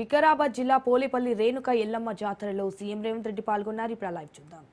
వికారాబాద్ జిల్లా పోలేపల్లి రేణుక ఎల్లమ్మ జాతరలో సీఎం రేవంత్ రెడ్డి పాల్గొన్నారు. ఇప్పుడు లైవ్ చూద్దాం.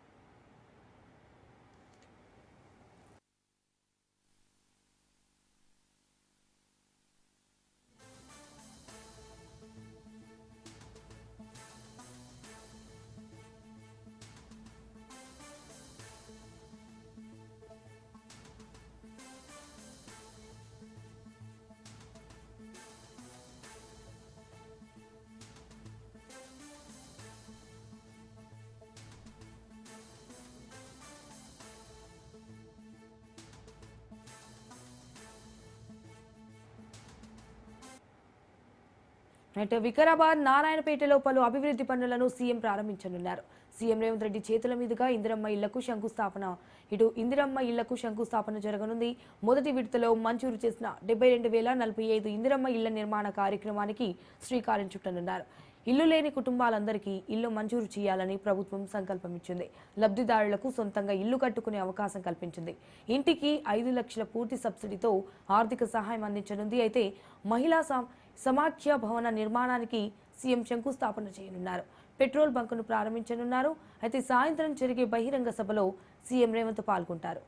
అయితే వికారాబాద్ నారాయణపేటలో పలు అభివృద్ధి పనులను సీఎం ప్రారంభించనున్నారు. సీఎం రేవంత్ రెడ్డి చేతుల మీదుగా ఇందిరమ్మ ఇళ్ళకు శంకుస్థాపన. ఇటు ఇందిరమ్మ ఇళ్ళకు శంకుస్థాపన జరగనుంది. మొదటి విడతలో మంజూరు చేసిన డెబ్బై రెండు వేల నలభై ఐదు ఇందిరమ్మ ఇళ్ళ నిర్మాణ కార్యక్రమానికి శ్రీకారం చుట్టనున్నారు. ఇల్లు లేని కుటుంబాలందరికీ ఇల్లు మంజూరు చేయాలని ప్రభుత్వం సంకల్పం ఇచ్చింది లబ్ధిదారులకు సొంతంగా ఇల్లు కట్టుకునే అవకాశం కల్పించింది. ఇంటికి ఐదు లక్షల పూర్తి సబ్సిడీతో ఆర్థిక సహాయం అందించనుంది. అయితే మహిళా సమాఖ్య భవన నిర్మాణానికి సీఎం శంకుస్థాపన చేయనున్నారు. పెట్రోల్ బంకును ప్రారంభించనున్నారు. అయితే సాయంత్రం జరిగే బహిరంగ సభలో సీఎం రేవంత్ పాల్గొంటారు.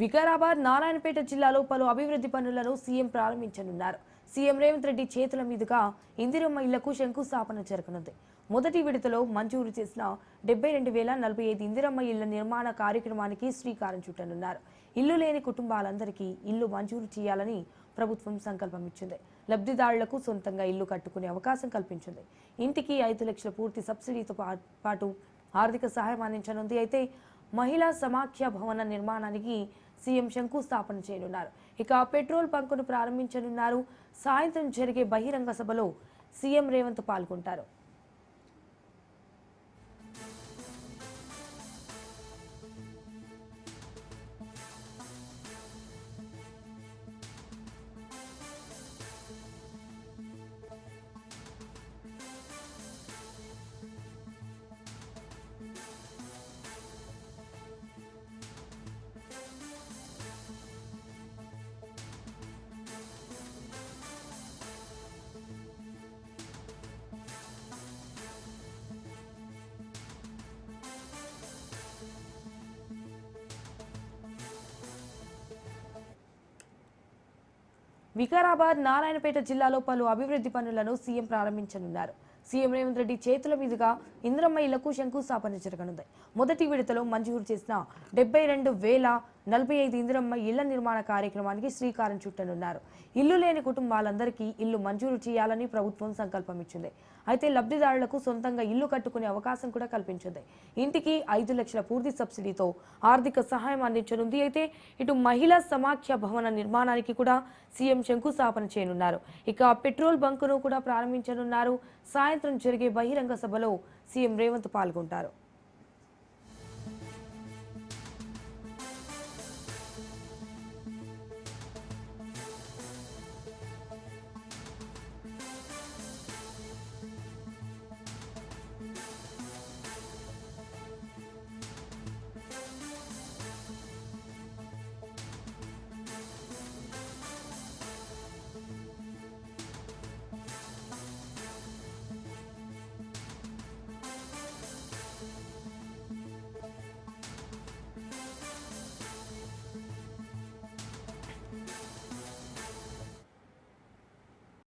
వికారాబాద్ నారాయణపేట జిల్లాలో పలు అభివృద్ధి పనులను సీఎం ప్రారంభించనున్నారు. సీఎం రేవంత్ రెడ్డి చేతుల మీదుగా ఇందిరమ్మ ఇళ్ళకు శంకుస్థాపన జరగనుంది. మొదటి విడతలో మంజూరు చేసిన డెబ్బై రెండు వేల నలభై ఐదు ఇందిరమ్మ ఇళ్ళ నిర్మాణ కార్యక్రమానికి శ్రీకారం చుట్టనున్నారు. ఇల్లు లేని కుటుంబాలందరికీ ఇల్లు మంజూరు చేయాలని ప్రభుత్వం సంకల్పం ఇచ్చింది లబ్ధిదారులకు సొంతంగా ఇల్లు కట్టుకునే అవకాశం కల్పించింది. ఇంటికి ఐదు లక్షల పూర్తి సబ్సిడీతో పాటు ఆర్థిక సహాయం అందించనుంది. అయితే మహిళా సమాఖ్య భవన నిర్మాణానికి సీఎం శంకుస్థాపన చేయనున్నారు. ఇక పెట్రోల్ బంకును ప్రారంభించనున్నారు. సాయంత్రం జరిగే బహిరంగ సభలో సీఎం రేవంత్ పాల్గొంటారు. వికారాబాద్ నారాయణపేట జిల్లాలో పలు అభివృద్ధి పనులను సీఎం ప్రారంభించనున్నారు. సీఎం రేవంత్ రెడ్డి చేతుల మీదుగా ఇంద్రమ్మ ఇళ్ళకు శంకుస్థాపన జరగనుంది. మొదటి విడతలో మంజూరు చేసిన డెబ్బై రెండు వేల నలభై ఐదు ఇందిరమ్మ ఇళ్ళ నిర్మాణ కార్యక్రమానికి శ్రీకారం చుట్టనున్నారు. ఇల్లు లేని కుటుంబాలందరికీ ఇల్లు మంజూరు చేయాలని ప్రభుత్వం సంకల్పం ఇచ్చింది అయితే లబ్ధిదారులకు సొంతంగా ఇల్లు కట్టుకునే అవకాశం కూడా కల్పించింది. ఇంటికి ఐదు లక్షల పూర్తి సబ్సిడీతో ఆర్థిక సహాయం అందించనుంది. అయితే ఇటు మహిళా సమాఖ్య భవన నిర్మాణానికి కూడా సీఎం శంకుస్థాపన చేయనున్నారు. ఇక పెట్రోల్ బంకును కూడా ప్రారంభించనున్నారు. సాయంత్రం జరిగే బహిరంగ సభలో సీఎం రేవంత్ పాల్గొంటారు.